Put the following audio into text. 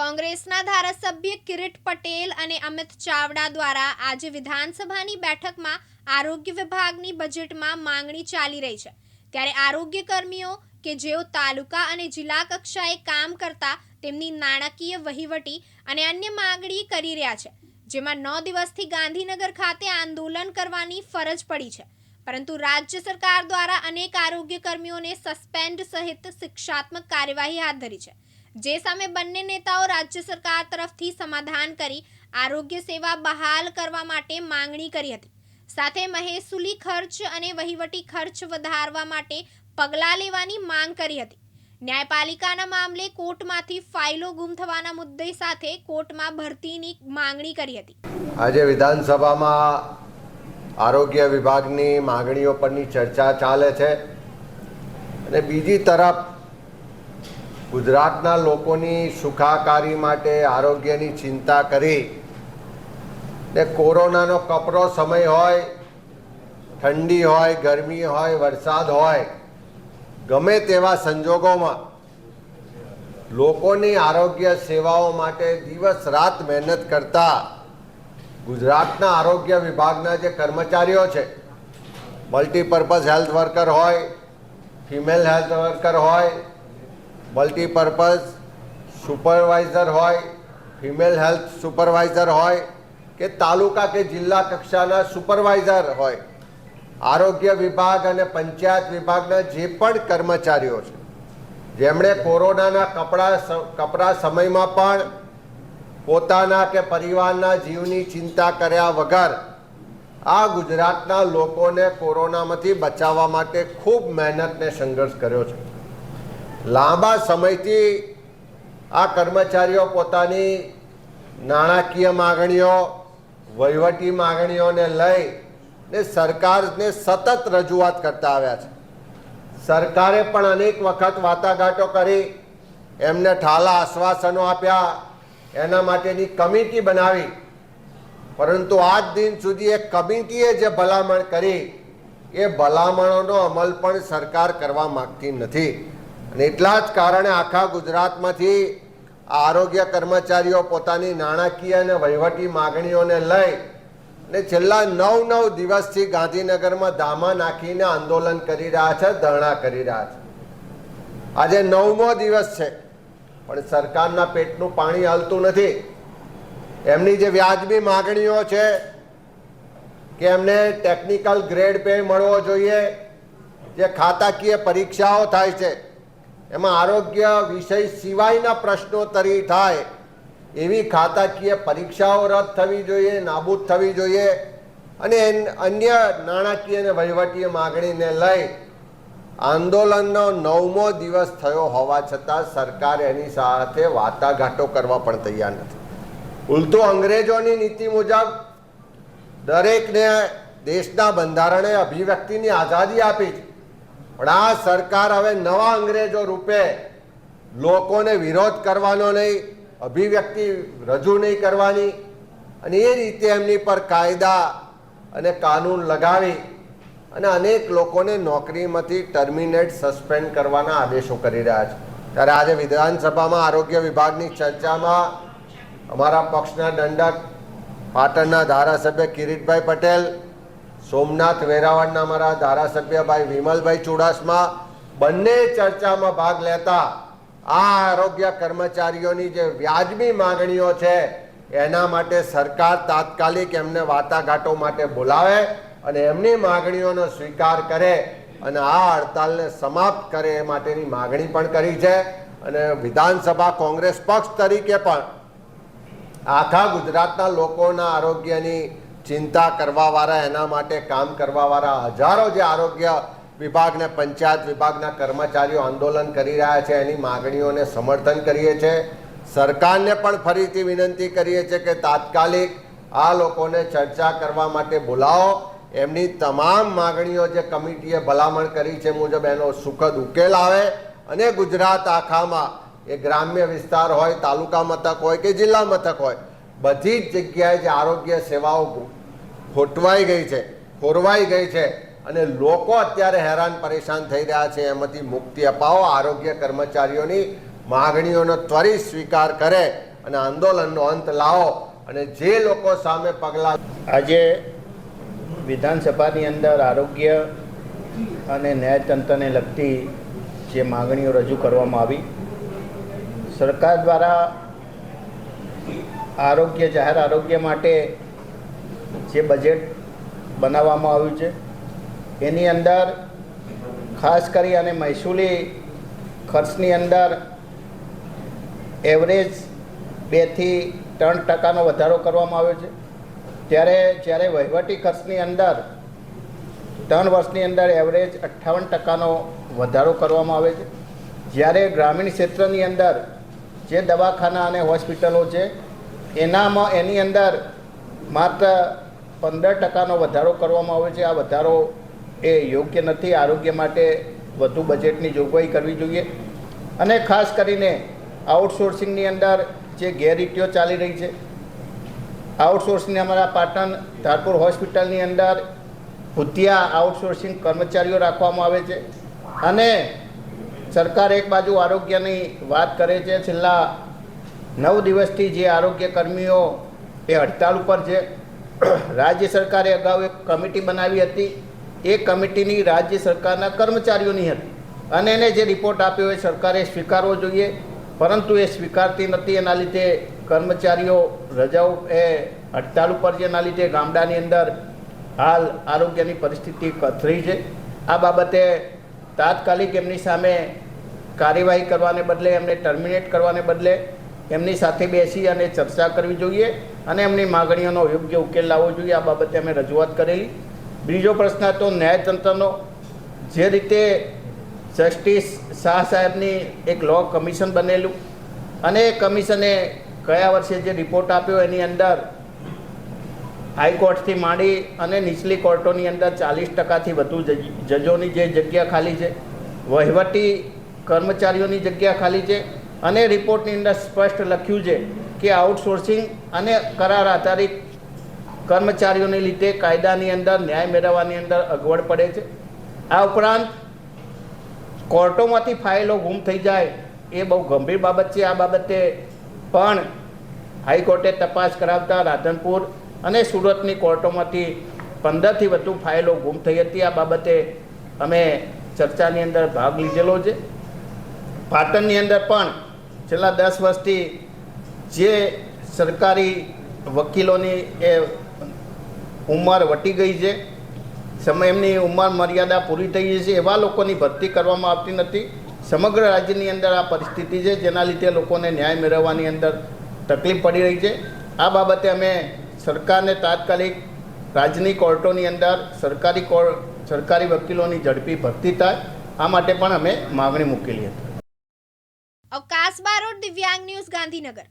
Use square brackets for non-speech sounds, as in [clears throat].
કોંગ્રેસના ધારાસભ્ય કિરીટ પટેલ અને અમિત ચાવડા દ્વારા આજે વિધાનસભાની બેઠકમાં આરોગ્ય વિભાગની બજેટમાં માંગણી ચાલી રહી છે. ત્યારે આરોગ્ય કર્મીઓ કે જેઓ તાલુકા અને જિલ્લા કક્ષાએ કામ કરતા તેમની નાણાકીય વહીવટી અને અન્ય માંગણી કરી રહ્યા છે, જેમાં નવ દિવસથી ગાંધીનગર ખાતે આંદોલન કરવાની ફરજ પડી છે. પરંતુ રાજ્ય સરકાર દ્વારા અનેક આરોગ્ય કર્મીઓને સસ્પેન્ડ સહિત શિક્ષાત્મક કાર્યવાહી હાથ ધરી છે. જે સામે બંને નેતાઓ રાજ્ય સરકાર તરફથી સમાધાન કરી આરોગ્ય સેવા બહાલ કરવા માટે માંગણી કરી હતી. સાથે મહેસૂલી ખર્ચ અને વહીવટી ખર્ચ વધારવા માટે પગલાં લેવાની માંગ કરી હતી. ન્યાયપાલિકાના મામલે કોર્ટમાંથી ફાઇલો ગુમ થવાના મુદ્દે સાથે કોર્ટમાં ભરતીની માંગણી કરી હતી. આજે વિધાનસભામાં આરોગ્ય વિભાગની માગણીઓ પરની ચર્ચા ચાલે છે અને બીજી તરફ ગુજરાતના લોકોની સુખાકારી માટે આરોગ્યની ચિંતા કરી. ને કોરોનાનો કપરો સમય હોય, ઠંડી હોય, ગરમી હોય, વરસાદ હોય, ગમે તેવા સંજોગોમાં લોકોની આરોગ્ય સેવાઓ માટે દિવસ રાત મહેનત કરતા ગુજરાતના આરોગ્ય વિભાગના જે કર્મચારીઓ છે મલ્ટીપર્પઝ હેલ્થ વર્કર હોય ફિમેલ હેલ્થ વર્કર હોય મલ્ટીપર્પઝ સુપરવાઇઝર હોય ફિમેલ હેલ્થ સુપરવાઇઝર હોય, કે તાલુકા કે જિલ્લા કક્ષાના સુપરવાઇઝર હોય, આરોગ્ય વિભાગ અને પંચાયત વિભાગના જે પણ કર્મચારીઓ છે. જેમણે કોરોનાના કપડા કપરા સમયમાં પણ પોતાના કે પરિવારના જીવની ચિંતા કર્યા વગર આ ગુજરાતના લોકોને કોરોનામાંથી બચાવવા માટે ખૂબ મહેનત ને સંઘર્ષ કર્યો છે. લાંબા સમયથી આ કર્મચારીઓ પોતાની નાણાકીય માગણીઓ, વહીવટી માગણીઓને લઈ ને સરકારને સતત રજૂઆત કરતા આવ્યા છે. સરકારે પણ અનેક વખત વાટાઘાટો કરી, એમને ઠાલા આશ્વાસનો આપ્યા, એના માટેની કમિટી બનાવી. પરંતુ આજ દિન સુધી એ કમિટીએ જે ભલામણ કરી, એ ભલામણોનો અમલ પણ સરકાર કરવા માગતી નથી. અને એટલા જ કારણે આખા ગુજરાતમાંથી આરોગ્ય કર્મચારીઓ પોતાની નાણાકીય અને વહીવટી માગણીઓને લઈ અને છેલ્લા નવ નવ દિવસથી ગાંધીનગરમાં ધામા નાખીને આંદોલન કરી રહ્યા છે, ધરણા કરી રહ્યા છે. આજે નવમો દિવસ છે, પણ સરકારના પેટનું પાણી હાલતું નથી. એમની જે વ્યાજબી માગણીઓ છે કે એમને ટેકનિકલ ગ્રેડ પે મળવો જોઈએ, જે ખાતાકીય પરીક્ષાઓ થાય છે એમાં આરોગ્ય વિષય સિવાયના પ્રશ્નોત્તરી થાય. એવી ખાતાકીય પરીક્ષાઓ રદ થવી જોઈએ, નાબૂદ થવી જોઈએ અને અન્ય નાણાકીય અને વહીવટીય માગણીને લઈ આંદોલનનો નવમો દિવસ થયો હોવા છતાં સરકાર એની સાથે વાટાઘાટો કરવા પણ તૈયાર નથી. ઉલટું અંગ્રેજોની નીતિ મુજબ દરેકને દેશના બંધારણે અભિવ્યક્તિની આઝાદી આપી છે પણ આ સરકાર હવે નવા અંગ્રેજો રૂપે લોકોને વિરોધ કરવાનો નહીં, અભિવ્યક્તિ રજૂ નહીં કરવાની અને એ રીતે એમની પર કાયદા અને કાનૂન લગાવી અને અનેક લોકોને નોકરીમાંથી ટર્મિનેટ, સસ્પેન્ડ કરવાના આદેશો કરી રહ્યા છે. ત્યારે આજે વિધાનસભામાં આરોગ્ય વિભાગની ચર્ચામાં અમારા પક્ષના દંડક પાટણના ધારાસભ્ય કિરીટભાઈ પટેલ સોમનાથ વેરાવળના અમારા ધારાસભ્ય ભાઈ વિમલભાઈ ચુડાસમા બંને ચર્ચામાં ભાગ લેતા આ આરોગ્ય કર્મચારીઓની જે વ્યાજબી માંગણીઓ છે, એના માટે સરકાર તાત્કાલિક એમને વાટાઘાટો માટે બોલાવે અને એમની માગણીઓનો સ્વીકાર કરે અને આ હડતાલને સમાપ્ત કરે એ માટેની માગણી પણ કરી છે. અને વિધાનસભા કોંગ્રેસ પક્ષ તરીકે પણ આખા ગુજરાતના લોકોના આરોગ્યની ચિંતા કરવાવાળા, એના માટે કામ કરવાવાળા હજારો જે આરોગ્ય વિભાગને પંચાયત વિભાગના કર્મચારીઓ આંદોલન કરી રહ્યા છે, એની માગણીઓને સમર્થન કરીએ છીએ સરકારને પણ ફરીથી વિનંતી કરીએ છીએ કે તાત્કાલિક આ લોકોને ચર્ચા કરવા માટે બોલાવો. એમની તમામ માગણીઓ જે કમિટીએ ભલામણ કરી છે મુજબ એનો સુખદ ઉકેલ આવે. અને ગુજરાત આખામાં, એ ગ્રામ્ય વિસ્તાર હોય, તાલુકા મથક હોય કે જિલ્લા મથક હોય બધી જ જગ્યાએ જે આરોગ્ય સેવાઓ ખોટવાઈ ગઈ છે, ખોરવાઈ ગઈ છે અને લોકો અત્યારે હેરાન પરેશાન થઈ રહ્યા છે. એમાંથી મુક્તિ અપાવો. આરોગ્ય કર્મચારીઓની માગણીઓનો ત્વરિત સ્વીકાર કરે અને આંદોલનનો અંત લાવો અને જે લોકો સામે પગલાં આજે વિધાનસભાની અંદર આરોગ્ય અને ન્યાયતંત્રને લગતી જે માગણીઓ રજૂ કરવામાં આવી, સરકાર દ્વારા આરોગ્ય, જાહેર આરોગ્ય માટે જે બજેટ બનાવવામાં આવ્યું છે, એની અંદર ખાસ કરી અને મહેસૂલી ખર્ચની અંદર એવરેજ બેથી ત્રણ ટકાનો વધારો કરવામાં આવ્યો છે. ત્યારે જ્યારે વહીવટી ખર્ચની અંદર, ત્રણ વર્ષની અંદર એવરેજ અઠ્ઠાવન ટકાનો વધારો કરવામાં આવે છે. જ્યારે ગ્રામીણ ક્ષેત્રની અંદર જે દવાખાના અને હોસ્પિટલો છે એનામાં એની અંદર માત્ર પંદર ટકાનો વધારો કરવામાં આવે છે. આ વધારો એ યોગ્ય નથી. આરોગ્ય માટે વધુ બજેટની જોગવાઈ કરવી જોઈએ. અને ખાસ કરીને આઉટસોર્સિંગની અંદર જે ગેરરીતિઓ ચાલી રહી છે. આઉટસોર્સિંગની અમારા પાટણ ધારપુર હોસ્પિટલની અંદર ભૂતિયા આઉટસોર્સિંગ કર્મચારીઓ રાખવામાં આવે છે. અને સરકાર એક બાજુ આરોગ્યની વાત કરે છે. છેલ્લા નવ દિવસથી જે આરોગ્ય કર્મીઓ એ હડતાલ ઉપર છે, [clears throat] રાજ્ય સરકારે અગાઉ એક કમિટી બનાવી હતી. એ કમિટીની રાજ્ય સરકારના કર્મચારીઓની હતી. અને એને જે રિપોર્ટ આપ્યો એ સરકારે સ્વીકારવો જોઈએ. પરંતુ એ સ્વીકારતી નથી. એના લીધે કર્મચારીઓ રજાઓ એ હડતાલ ઉપર છે. એના લીધે ગામડાની અંદર હાલ આરોગ્યની પરિસ્થિતિ કથરી છે. આ બાબતે તાત્કાલિક એમની સામે કાર્યવાહી કરવાને બદલે, એમને ટર્મિનેટ કરવાને બદલે એમની સાથે બેસી અને ચર્ચા કરવી જોઈએ અને એમની માગણીઓનો યોગ્ય ઉકેલ લાવવો જોઈએ. આ બાબતે અમે રજૂઆત કરેલી. બીજો પ્રશ્ન હતો ન્યાયતંત્રનો. જે રીતે જસ્ટિસ શાહ સાહેબની એક લો કમિશન બનેલું અને એ કમિશને ગયા વર્ષે જે રિપોર્ટ આપ્યો એની અંદર હાઈકોર્ટથી માંડી અને નીચલી કોર્ટોની અંદર ચાલીસ ટકાથી વધુ જજ- જજોની જે જગ્યા ખાલી છે, વહીવટી કર્મચારીઓની જગ્યા ખાલી છે અને રિપોર્ટની અંદર સ્પષ્ટ લખ્યું છે કે આઉટસોર્સિંગ અને કરાર આધારિત કર્મચારીઓને લીધે કાયદાની અંદર, ન્યાય મેળવવાની અંદર અગવડ પડે છે. આ ઉપરાંત કોર્ટોમાંથી ફાઇલો ગુમ થઈ જાય એ બહુ ગંભીર બાબત છે આ બાબતે. પણ હાઈકોર્ટે તપાસ કરાવતા રાધનપુર અને સુરતની કોર્ટોમાંથી પંદરથી વધુ ફાઇલો ગુમ થઈ હતી. આ બાબતે અમે ચર્ચાની અંદર ભાગ લીધેલો છે. પાટણની અંદર પણ છેલ્લા દસ વર્ષથી જે સરકારી વકીલોની એ ઉંમર વટી ગઈ છે સમય એમની ઉંમર મર્યાદા પૂરી થઈ ગઈ છે, એવા લોકોની ભરતી કરવામાં આવતી નથી. સમગ્ર રાજ્યની અંદર આ પરિસ્થિતિ છે, જેના લીધે લોકોને ન્યાય મેળવવાની અંદર તકલીફ પડી રહી છે. આ બાબતે અમે સરકારને તાત્કાલિક રાજ્યની કોર્ટોની અંદર સરકારી કોર્ટ સરકારી વકીલોની ઝડપી ભરતી થાય, આ માટે પણ અમે માગણી મૂકેલી હતી. અવકાશ બારોટ દિવ્યાંગ ન્યૂઝ ગાંધીનગર